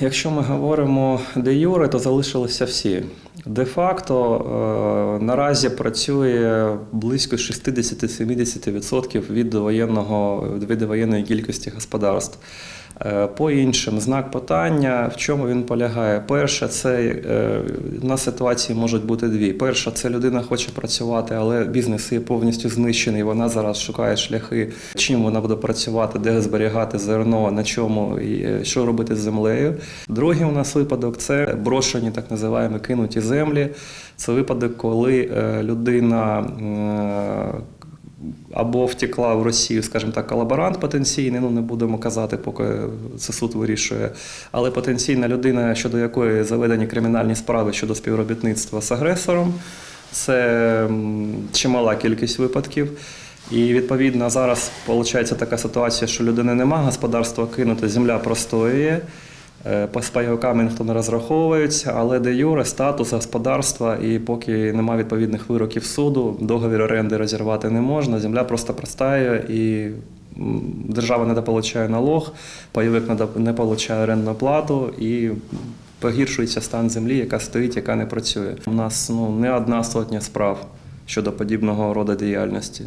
Якщо ми говоримо де юре, то залишилися всі. Де-факто е, наразі працює близько 60-70% від довоєнного від довоєнної кількості господарств. Е, По іншим знак питання, в чому він полягає? Перше, це е, на ситуації можуть бути дві. Перша, це людина хоче працювати, але бізнес її повністю знищений. Вона зараз шукає шляхи, чим вона буде працювати, де зберігати зерно, на чому і е, що робити з землею. Другий у нас випадок це брошені так називаємо кинуті землі. Це випадок, коли е, людина. е, або втекла в Росію, скажімо так, колаборант потенційний, ну не будемо казати, поки це суд вирішує. Але потенційна людина, щодо якої заведені кримінальні справи щодо співробітництва з агресором, це чимала кількість випадків. І відповідно зараз виходить така ситуація, що людини нема, господарство кинуте, земля простоює. Е, По спайовиками ніхто не розраховується, але де юре статус господарства, і поки немає відповідних вироків суду, договір оренди розірвати не можна. Земля просто простає і держава не дополучає налог, пайовик не не орендну плату і погіршується стан землі, яка стоїть, яка не працює. У нас ну не одна сотня справ щодо подібного роду діяльності.